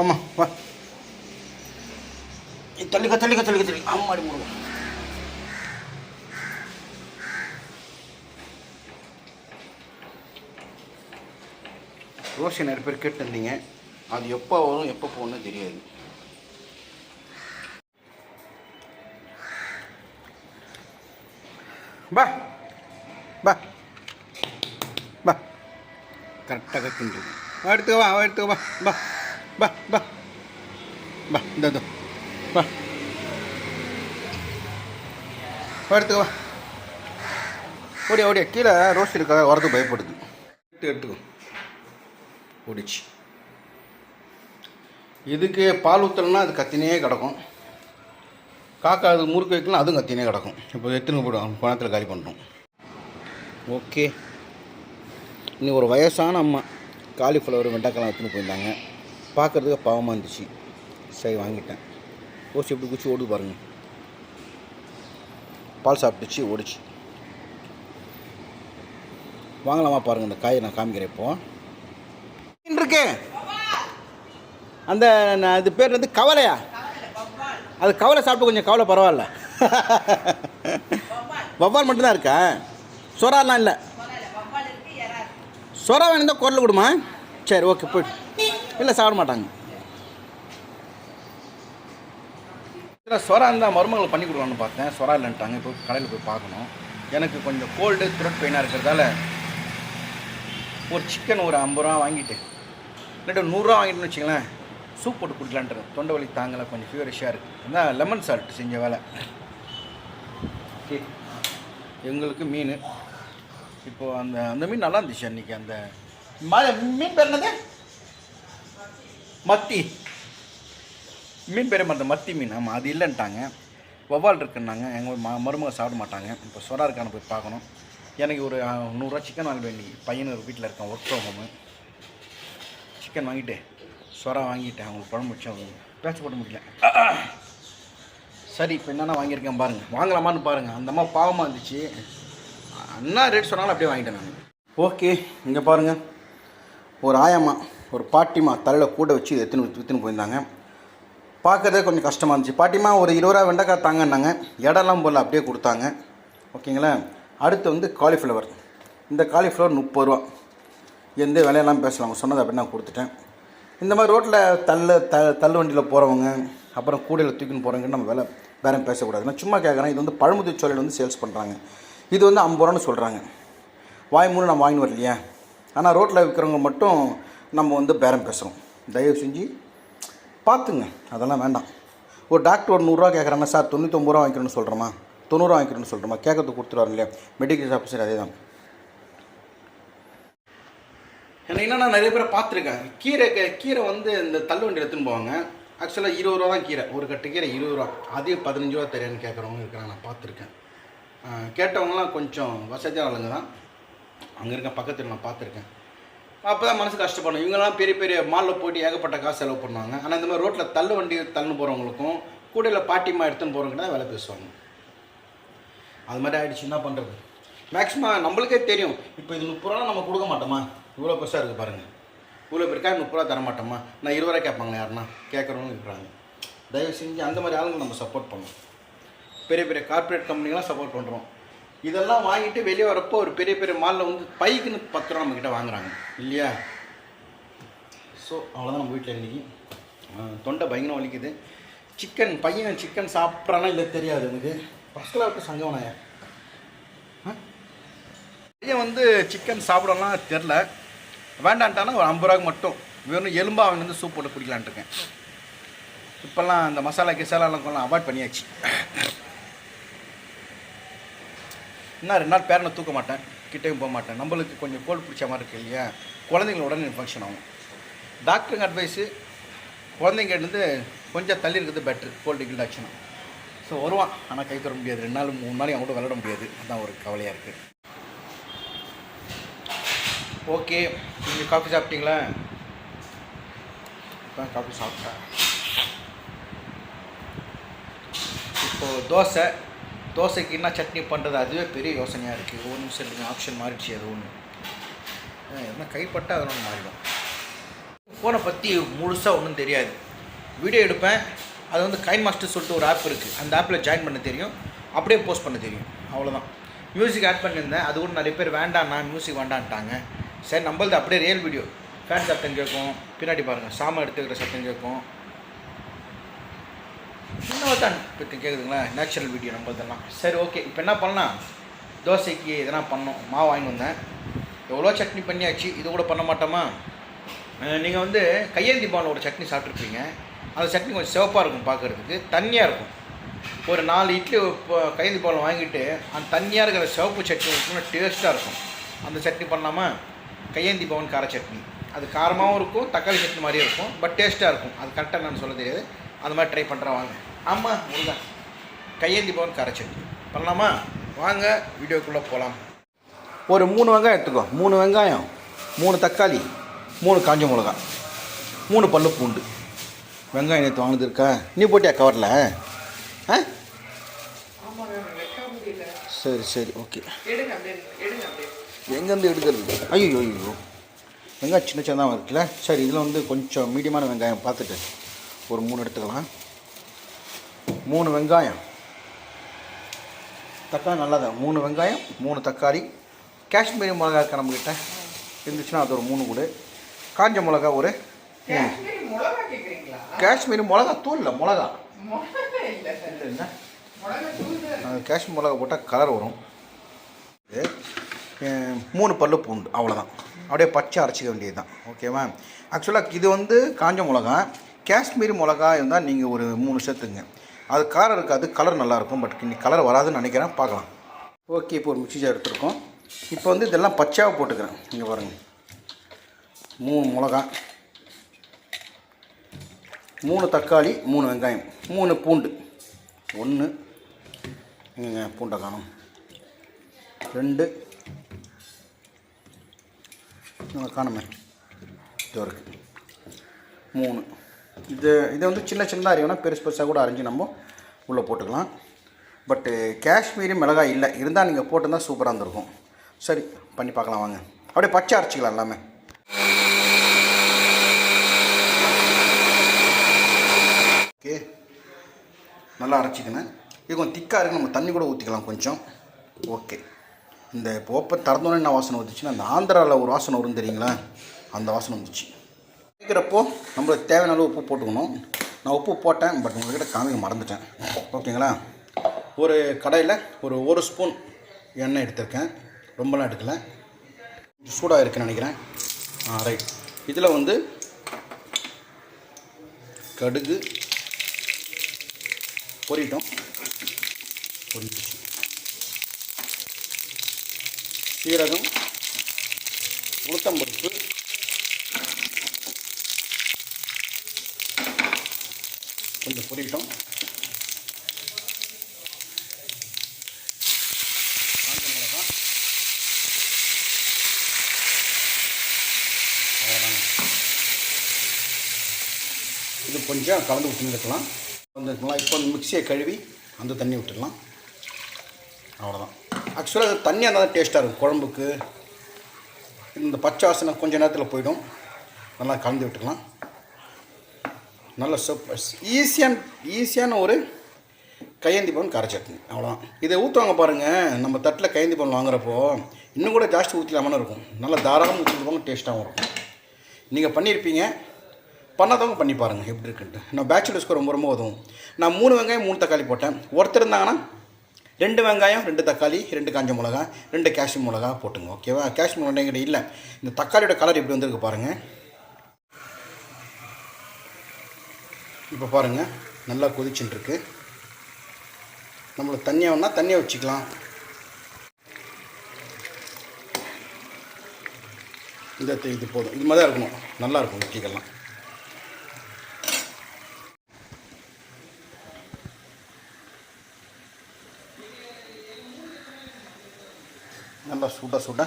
வாம்மா வா. தள்ளிக்க தள்ளிக்க தள்ளிக்க தள்ளி அம்மாடி முருகன் ரோஷன் நிறைய பேர் கேட்டிருந்தீங்க. அது எப்போ வரும் எப்போ போகணும்னு தெரியாது. பா பா பா கரெக்டாக தின்று வா எடுத்துக்க வா வா எடுத்துக்க வா பா பா பா பா இந்த இதோ. வா எடுத்துக்க வா. ஓடியா ஓடியா. கீழே ரோஸ் இருக்காக வரது பயப்படுது. எடுத்து எடுத்துக்கோ ஓடிச்சு. இதுக்கு பால் ஊற்றலன்னா அது கத்தினே கிடக்கும். காக்கா அது முறுக்கு வைக்கலாம் அதுவும் கத்தினே கிடக்கும். இப்போ எத்தனை போடும் பணத்தில் காலி பண்ணுறோம் ஓகே. இன்னும் ஒரு வயசான அம்மா. காலிஃப்ளவர் வெண்டைக்கெல்லாம் எடுத்துன்னு போயிருந்தாங்க. பார்க்குறதுக்கு பாவமாக இருந்துச்சு. சரி வாங்கிட்டேன். ஓசி எப்படி குச்சி ஓடு பாருங்க. பால் சாப்பிட்டுச்சு ஓடிச்சு. வாங்கலாமா பாருங்க இந்த காயை நான் காமிக்கிறேன் இப்போ. இருக்கு அந்த நான் இது பேர் வந்து கவலையா? அது கவலை சாப்பிட்டு கொஞ்சம் கவலை பரவாயில்ல. வவ்வால் மட்டும்தான் இருக்கா? சொராலாம் இல்லை. சொரா வேணுந்தா குரல் கொடுமா. சரி ஓகே போயிட்டு இல்லை சாப்பிட மாட்டாங்க. இல்லை சொரா இருந்தால் மருமகளை பண்ணி கொடுக்கலான்னு பார்த்தேன். சொரா இல்லைன்ட்டாங்க. இப்போ கடையில் போய் பார்க்கணும். எனக்கு கொஞ்சம் கோல்டு த்ரோட் பெயினாக இருக்கிறதால ஒரு சிக்கன் ஒரு ஐம்பது ரூபா வாங்கிட்டு இல்லாட்டி நூறுரூவா வாங்கிட்டுன்னு வச்சுங்களேன் சூப் போட்டு குடிக்கலான்ட்டு தொண்டை வலி தாங்கலை. கொஞ்சம் ஃபீவரிஷாக இருக்குது அதான் லெமன் சால்ட் செஞ்ச வேலை. ஓகே எங்களுக்கு மீன். இப்போது அந்த அந்த மீன் நல்லா இருந்துச்சு அன்றைக்கி அந்த மீன் பேர் என்னது? மத்தி. மீன் பெரிய மருந்து மத்தி மீன். ஆமாம் அது இல்லைன்ட்டாங்க. வவ்வால் இருக்குன்னாங்க. எங்கள் மா மருமக சாப்பிட மாட்டாங்க. இப்போ சொரா இருக்கான்னு போய் பார்க்கணும். எனக்கு ஒரு நூறுரூவா சிக்கன் வாங்க வேண்டி பையன் ஒரு வீட்டில் இருக்கான் ஒர்க் ஃப்ரம் ஹோமு சிக்கன் வாங்கிட்டு சொரா வாங்கிட்டேன். அவங்களுக்கு குழம்பு வச்சு அவங்க பேச்சு போட முடியல சரி இப்போ என்னென்ன வாங்கியிருக்கேன் பாருங்கள் வாங்கலாமான்னு பாருங்கள் அந்த அம்மா பாவமாக இருந்துச்சு. என்ன ரேட் சொன்னாலும் அப்படியே வாங்கிட்டேன் நான். ஓகே இங்கே பாருங்கள் ஒரு ஆயம்மா. ஒரு பாட்டிமா தலையில் கூட வச்சு இதை எத்தனை விற்றுன்னு போயிருந்தாங்க. பார்க்கறதே கொஞ்சம் கஷ்டமாக இருந்துச்சு. பாட்டிமா ஒரு இருபது ரூபா வெண்டைக்காய் தாங்கன்னாங்க. இடம்லாம் போல் அப்படியே கொடுத்தாங்க. ஓகேங்களா? அடுத்து வந்து காலிஃப்ளவர் இந்த காலிஃப்ளவர் முப்பது ரூபா. எந்த விலையெல்லாம் பேசலாம்? அவங்க சொன்னது அப்படின்னு நான் கொடுத்துட்டேன். இந்த மாதிரி ரோட்டில் தள்ளு த தள்ளு வண்டியில் போகிறவங்க அப்புறம் கூடையில் தூக்கின்னு போகிறவங்க நம்ம விலை பேரம் பேசக்கூடாது. நான் சும்மா கேட்குறேன் இது வந்து பழமுதிர் சோலையில் வந்து சேல்ஸ் பண்ணுறாங்க இது வந்து ஐம்பது ரூபான்னு சொல்கிறாங்க வாய் மூணு நான் வாங்கின்னு வரலையா. ஆனால் ரோட்டில் விற்கிறவங்க மட்டும் நம்ம வந்து பேரம் பேசுகிறோம் தயவு செஞ்சு பார்த்துங்க. அதெல்லாம் வேண்டாம். ஒரு டாக்டர் ஒரு நூறுரூவா கேட்குறாங்க சார் தொண்ணூத்தொம்பது ரூபா வாங்கிக்கணும்னு சொல்கிறோமா தொண்ணூறுவா வாங்கிக்கணும்னு சொல்கிறோமா கேட்கறது கொடுத்துருவாரு இல்லையா? மெடிக்கல் ஆஃபீஸர் அதே தான் எனக்கு என்ன நான் நிறைய பேரை பார்த்துருக்கேன். கீரை க- கீரை வந்து இந்த தள்ளுவண்டி எடுத்துன்னு போவாங்க. ஆக்சுவலாக இருபது ரூபா தான் கீரை. ஒரு கட்டு கீரை இருபது ரூபா. அதையும் பதினஞ்சு ரூபா தெரியான்னு கேட்குறவங்க இருக்கிறாங்க நான் பார்த்துருக்கேன். கேட்டவங்களாம் கொஞ்சம் வசதியான ஆளுங்க தான். அங்கே இருக்க பக்கத்தில் நான் பார்த்துருக்கேன். அப்போ தான் மனசு கஷ்டப்படும் இவங்கெல்லாம் பெரிய பெரிய மாலில் போயிட்டு ஏகப்பட்ட காசு செலவு பண்ணுவாங்க. ஆனால் இந்த மாதிரி ரோட்டில் தள்ளு வண்டி தள்ளுன்னு போகிறவங்களுக்கும் கூடையில் பாட்டிமா எடுத்துன்னு போகிறவங்க தான் வேலை பேசுவாங்க. அது மாதிரி ஆகிடுச்சு என்ன பண்ணுறது மேக்ஸிமம் நம்மளுக்கே தெரியும். இப்போ இது முப்பது ரூபா நம்ம கொடுக்க மாட்டோமா? இவ்வளோ பெருசாக இருக்குது பாருங்கள் இவ்வளோ பேருக்கா முப்பது ரூபா தர மாட்டோமா? நான் இருபது ரூபா கேட்பாங்க யாருன்னா? கேட்குறவங்க இருக்கிறாங்க. தயவு செஞ்சு அந்த மாதிரி ஆளுங்க நம்ம சப்போர்ட் பண்ணணும். பெரிய பெரிய கார்ப்பரேட் கம்பெனிலாம் சப்போர்ட் பண்ணுறோம் இதெல்லாம் வாங்கிட்டு வெளியே வரப்போ ஒரு பெரிய பெரிய மாலில் வந்து பைக்குன்னு பத்து ரூபா நம்மக்கிட்ட வாங்குறாங்க. இல்லையா? ஸோ அவ்வளோதான் நம்ம வீட்டில் இன்றைக்கி தொண்டை பயங்கரம் வலிக்குது. சிக்கன் பையன் சிக்கன் சாப்பிட்றானா இல்லை தெரியாது எனக்கு. பஸ்ஸில் இருக்க சங்கவனாயா பையன் வந்து சிக்கன் சாப்பிடலாம் தெரில வேண்டான்ட்டானா ஒரு ஐம்பது ரூபாய்க்கு மட்டும். வெறும் எலும்பா அவன் வந்து சூப் போட்டு குடிக்கலான்ட்டு இருக்கேன். இப்போல்லாம் அந்த மசாலா கிசாலாலாம் கொஞ்சம் அவாய்ட் பண்ணியாச்சு. இன்னும் ரெண்டு நாள் பேரனை தூக்க மாட்டேன் கிட்டேயும் போக மாட்டேன். நம்மளுக்கு கொஞ்சம் கோல்டு பிடிச்ச மாதிரி இருக்கு இல்லையா? குழந்தைங்கள உடனே இன்ஃபெக்ஷன் ஆகும். டாக்டருங்க அட்வைஸு குழந்தைங்க கொஞ்சம் தள்ளி இருக்கிறது பெட்ரு கோல்டு கில்டு ஸோ வருவான். ஆனால் கை தர முடியாது. ரெண்டு நாள் மூணு நாளைக்கு அவங்கள்ட்ட விளையாட முடியாது. அதான் ஒரு கவலையாக இருக்குது ஓகே நீங்கள் காஃபி சாப்பிட்டீங்களா? இப்போ காஃபி சாப்பிட்டேன். இப்போது தோசை தோசைக்கு என்ன சட்னி பண்ணுறது அதுவே பெரிய யோசனையாக இருக்குது ஒரு நிமிஷம் இருக்குது ஆப்ஷன் மாறிடுச்சு அது ஒன்று என்ன கைப்பட்டால் அது ஒன்று மாறிடும். ஃபோனை பற்றி முழுசாக ஒன்றும் தெரியாது. வீடியோ எடுப்பேன். அது வந்து கைன் மாஸ்டர் சொல்லிட்டு ஒரு ஆப் இருக்குது அந்த ஆப்பில் ஜாயின் பண்ண தெரியும். அப்படியே போஸ்ட் பண்ண தெரியும். அவ்வளோதான் மியூசிக் ஆட் பண்ணியிருந்தேன். அது கூட நிறைய பேர் வேண்டாண்ணா மியூசிக் வேண்டான்ட்டாங்க சரி நம்மளது அப்படியே ரியல் வீடியோ ஃபேன் சத்தம் கேட்கும். பின்னாடி பாருங்கள் சாம எடுத்துக்கிற சத்தம் கேட்கும். இன்னும் தான் இப்போ கேட்குதுங்களா நேச்சுரல் வீடியோ நம்ம இதெல்லாம். சரி ஓகே இப்போ என்ன பண்ணலாம்? தோசைக்கு எதனா பண்ணோம் மாவு வாங்கி வந்தேன். எவ்வளோ சட்னி பண்ணியாச்சு. இது கூட பண்ண மாட்டோமா? நீங்கள் வந்து கையேந்தி பால் ஒரு சட்னி சாப்பிட்ருப்பீங்க அந்த சட்னி கொஞ்சம் சிவப்பாக இருக்கும் பார்க்குறதுக்கு தண்ணியாக இருக்கும். ஒரு நாலு இட்லி கையேந்தி பால் வாங்கிட்டு அந்த தண்ணியாக இருக்கிற சிவப்பு சட்னி ஊற்றினா டேஸ்ட்டாக இருக்கும். அந்த சட்னி பண்ணாமல் கையேந்தி பவன் கார சட்னி. அது காரமாகவும் இருக்கும் தக்காளி சட்னி மாதிரியும் இருக்கும் பட் டேஸ்ட்டாக இருக்கும். அது கரெக்டாக நான் சொல்ல தெரியாது. அந்த மாதிரி ட்ரை பண்ணுறேன் வாங்க. ஆமாம் முருகன் கையேந்தி பவன் கரைச்சி பண்ணலாமா? வாங்க வீடியோக்குள்ளே போகலாம் ஒரு மூணு வெங்காயம் எடுத்துக்கோ. மூணு வெங்காயம் மூணு தக்காளி மூணு காஞ்ச மிளகா மூணு பல்லு பூண்டு. வெங்காயம் நேற்று வாங்கினது இருக்கா நீ போட்டியா கவரில் ஆ? சரி சரி ஓகே. எங்கேருந்து எடுக்கிறது? ஐயோ ஐயோ வெங்காயம் சின்ன சின்னதாக இருக்குல்ல? சரி இதில் வந்து கொஞ்சம் மீடியமான வெங்காயம் பார்த்துட்டு ஒரு மூணு எடுத்துக்கலாம். மூணு வெங்காயம். தக்காளி நல்லாதான் மூணு வெங்காயம் மூணு தக்காளி. காஷ்மீரி மிளகா இருக்கா நம்மக்கிட்ட இருந்துச்சுன்னா அது ஒரு மூணு கூட. காஞ்ச மிளகா ஒரு காஷ்மீரி மிளகா கேக்குறீங்களா? காஷ்மீரி மிளகா தூள் இல்லை மிளகா தான் காஷ்மீர் மிளகா போட்டால் கலர் வரும். மூணு பல்லு பூண்டு அவ்வளோதான் அப்படியே பச்சை அரைச்சிக்க வேண்டியது தான் ஓகேவா ஆக்சுவலாக இது வந்து காஞ்ச மிளகா காஷ்மீரி மிளகா இருந்தால் நீங்கள் ஒரு மூணு சேர்த்துங்க. அது காரம் இருக்காது கலர் நல்லாயிருக்கும் பட் இன்னைக்கு கலர் வராதுன்னு நினைக்கிறேன் பார்க்கலாம். ஓகே இப்போ ஒரு மிக்சி ஜார் எடுத்துருக்கோம். இப்போ வந்து இதெல்லாம் பச்சையாக போட்டுக்கிறேன். இங்கே பாருங்கள் மூணு மிளகா. மூணு தக்காளி மூணு வெங்காயம் மூணு பூண்டு. ஒன்று பூண்டை காணும். ரெண்டு. காணுமே. இது இருக்குது மூணு. இது இதை வந்து சின்ன சின்னதாக அறியணும் பெருசு பெருசாக கூட அரைஞ்சி நம்ம உள்ளே போட்டுக்கலாம். பட்டு காஷ்மீரி மிளகாய் இல்லை. இருந்தால் நீங்கள் போட்டிருந்தால் சூப்பராக இருந்திருக்கும். சரி பண்ணி பார்க்கலாம் வாங்க. அப்படியே பச்சை அரைச்சிக்கலாம் எல்லாமே. ஓகே நல்லா அரைச்சிக்கினேன் இது கொஞ்சம் திக்காக இருக்குது நம்ம தண்ணி கூட ஊற்றிக்கலாம் கொஞ்சம். ஓகே இந்த இப்போ ஓப்பன் திறந்தோன்னே என்ன வாசனை வந்துச்சுன்னா அந்த ஆந்திராவில் ஒரு வாசனை வரும் தெரியுங்களா? அந்த வாசனை வந்துச்சு. வைக்கிறப்போ நம்மளுக்கு தேவையான அளவு உப்பு போட்டுக்கணும். நான் உப்பு போட்டேன் பட் உங்கள்கிட்ட காமிக்க மறந்துட்டேன். ஓகேங்களா? ஒரு கடையில் ஒரு ஒரு ஸ்பூன் எண்ணெய் எடுத்திருக்கேன். ரொம்பலாம் எடுக்கல. கொஞ்சம் சூடாக இருக்குன்னு நினைக்கிறேன். ஆ ரைட் இதில் வந்து கடுகு பொரிட்டோம். பொரிச்சு சீரகம் உளுத்தம்பருப்பு கொஞ்சம் பொரிட்டோம் காஞ்ச மிளகா அவ்வளோதாங்க இது கொஞ்சம் கலந்து விட்டு எடுக்கலாம் வந்துருக்கலாம் இப்போ மிக்சியை கழுவி அந்த தண்ணி விட்டுடலாம். அவ்வளோதான் ஆக்சுவலாக அது தண்ணியாக இருந்தால் டேஸ்ட்டாக இருக்கும். குழம்புக்கு இந்த பச்சை வாசனை கொஞ்சம் நேரத்தில் போயிடும். நல்லா கலந்து விட்டுக்கலாம். நல்ல சூப்பர் ஈஸியான ஈஸியான ஒரு கையேந்தி பவுன் கார சட்னி. அவ்வளோதான் இதை ஊற்றுவாங்க பாருங்கள் நம்ம தட்டில் கையேந்தி பவுன் வாங்குறப்போ இன்னும் கூட ஜாஸ்தி ஊற்றிலாமான்னு இருக்கும். நல்லா தாராளமாக ஊற்றிருப்பாங்க டேஸ்ட்டாகவும் இருக்கும். நீங்கள் பண்ணியிருப்பீங்க. பண்ணாதவங்க பண்ணி பாருங்கள் எப்படி இருக்குன்ட்டு. நான் பேச்சுலர்ஸ்க்கு ரொம்ப ரொம்ப உதவும். நான் மூணு வெங்காயம் மூணு தக்காளி போட்டேன். ஒருத்தர் இருந்தாங்கன்னா ரெண்டு வெங்காயம் ரெண்டு தக்காளி ரெண்டு காஞ்ச மிளகா ரெண்டு காஷ்மீர் மிளகா போட்டுங்க ஓகேவா காஷ்மீர் மிளகா இல்லை. இந்த தக்காளியோட கலர் இப்படி வந்திருக்கு பாருங்கள் இப்போ பாருங்கள் நல்லா கொதிச்சுட்டுருக்கு நம்மளுக்கு தண்ணியாக வேணால் தண்ணியை வச்சுக்கலாம். இந்த இது போதும். இது மாதிரி தான் இருக்கணும். நல்லா இருக்கும் இட்லிக்கெல்லாம் நல்லா சுட சுட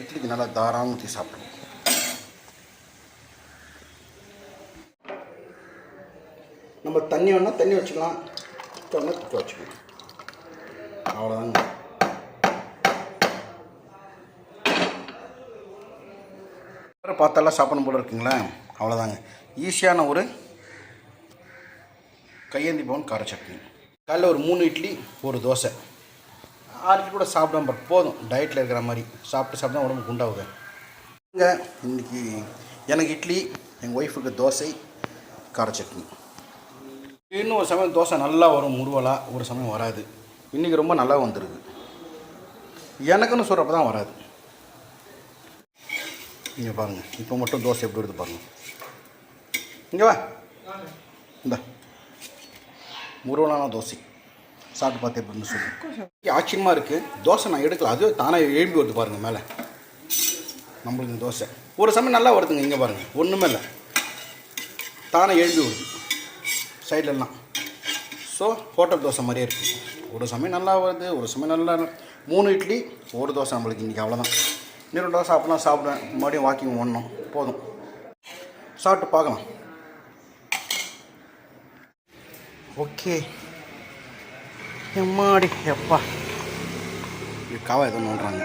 இட்லிக்கு நல்லா தாராளமாக ஊற்றி சாப்பிடுவோம் நம்ம தண்ணி வேணால் தண்ணி வச்சுக்கலாம். வேணா துக்க வச்சுக்கலாம். அவ்வளோதாங்க அப்புறம் பார்த்தாலாம் சாப்பிடும் போல இருக்குங்களா. அவ்வளோதாங்க ஈஸியான ஒரு கையேந்தி பவுன் கார சட்னி. காலைல ஒரு மூணு இட்லி ஒரு தோசை. ஆறு இட்லி கூட சாப்பிடாம பட் போதும். டயட்டில் இருக்கிற மாதிரி. சாப்பிட்டு சாப்பிட்டா உடம்பு குண்டாகுது இங்கே எனக்கு இட்லி எங்கள் ஒய்ஃபுக்கு தோசை கார சட்னி. இன்னும் ஒரு சமயம் தோசை நல்லா வரும் முருவலாக ஒரு சமயம் வராது. இன்றைக்கி ரொம்ப நல்லா வந்துடுது எனக்குன்னு சொல்கிறப்ப தான் வராது. இங்கே பாருங்கள் இப்போ மட்டும் தோசை எப்படி வருது பாருங்கள் இங்கே வா. இந்த. முருவலான தோசை. சாப்பிட்டு பார்த்து எப்படின்னு சொல்லி ஆச்சரியமாக இருக்குது தோசை நான் எடுக்கல அதுவே தானே எழுப்பி வருது பாருங்கள் மேலே. நம்மளுக்கு தோசை. ஒரு சமயம் நல்லா வருதுங்க இங்கே பாருங்கள் ஒன்றுமே இல்லை. தானே எழுப்பி வருது. சைட்லலாம் ஸோ ஹோட்டல் தோசை மாதிரியே இருக்குது ஒரு சமயம் நல்லா வருது ஒரு சமயம் நல்லா மூணு இட்லி ஒரு தோசை நம்மளுக்கு இன்றைக்கி அவ்வளோதான் இன்னொரு ரெண்டு தோசை அப்போலாம் சாப்பிடுவேன். மறுபடியும் வாக்கிங் ஓடணும். போதும். சாப்பிட்டு பார்க்கலாம். ஓகே. எம்மாடி எப்பா. இது எதுவும் ஏதோ நோண்டுறாங்க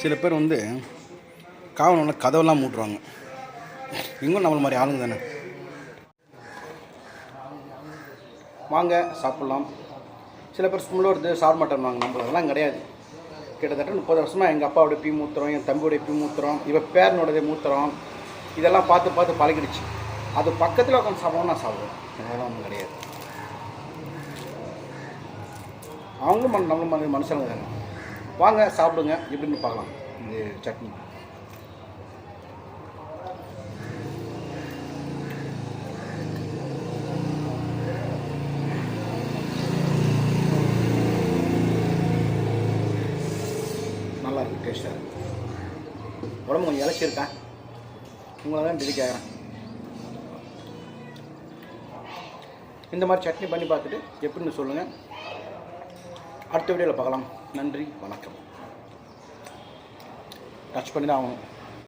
சில பேர் வந்து காவல் கதவெல்லாம் மூட்டுருவாங்க இவங்களும் நம்மள மாதிரி ஆளுங்க தானே? வாங்க சாப்பிட்லாம். சில பேர் ஸ்மெல் வருது சாப்பிட மாட்டேன்வாங்க நம்மள அதெல்லாம் கிடையாது. கிட்டத்தட்ட முப்பது வருஷமாக எங்கள் அப்பாவோட பி மூத்திரம் என் தம்பியோடைய பீ மூத்திரம் இவன் பேரனோடதே மூத்திரம் இதெல்லாம் பார்த்து பார்த்து பழகிடுச்சு. அது பக்கத்தில் உட்காந்து சாப்பிடணும் நான் சாப்பிடுவேன் அதெல்லாம் ஒன்றும் கிடையாது. அவங்களும் நம்மளும் மனுஷங்க தானே. வாங்க சாப்பிடுங்க. எப்படின்னு பார்க்கலாம். இந்த சட்னி. இருக்குது டேஸ்ட்டாக இருக்குது உடம்பு கொஞ்சம் இழைச்சிருக்கேன் உங்களை தான் டெலி கேட்குறேன் இந்த மாதிரி சட்னி பண்ணி பார்த்துட்டு எப்படின்னு சொல்லுங்கள் அடுத்த வீடியோவில் பார்க்கலாம். நன்றி வணக்கம். டச் பண்ணி தான் ஆகணும்.